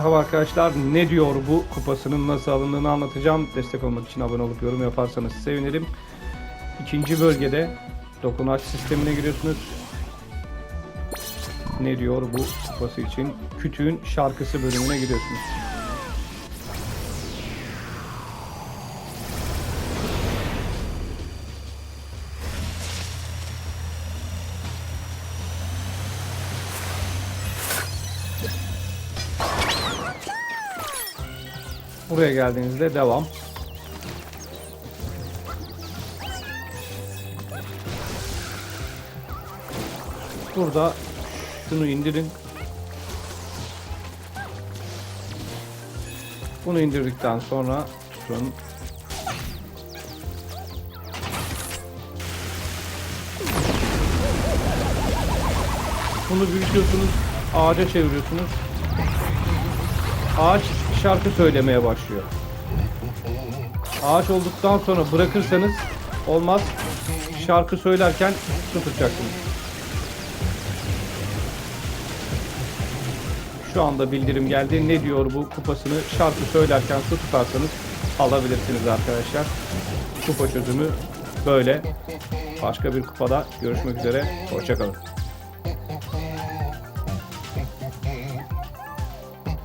Merhaba arkadaşlar ne diyor bu kupasının nasıl alındığını anlatacağım. Destek olmak için abone olup yorum yaparsanız sevinirim. İkinci bölgede dokunaç sistemine giriyorsunuz. Ne diyor bu kupası için? Kütüğün şarkısı bölümüne giriyorsunuz. Buraya geldiğinizde devam. Burada şunu indirin. Bunu indirdikten sonra tutun. Bunu büyütüyorsunuz, ağaca çeviriyorsunuz. Ağaç şarkı söylemeye başlıyor. Ağaç olduktan sonra bırakırsanız olmaz. Şarkı söylerken tutacaksınız. Şu anda bildirim geldi. Ne diyor bu kupasını şarkı söylerken su tutarsanız alabilirsiniz arkadaşlar. Kupa çözümü böyle. Başka bir kupada görüşmek üzere. Hoşçakalın.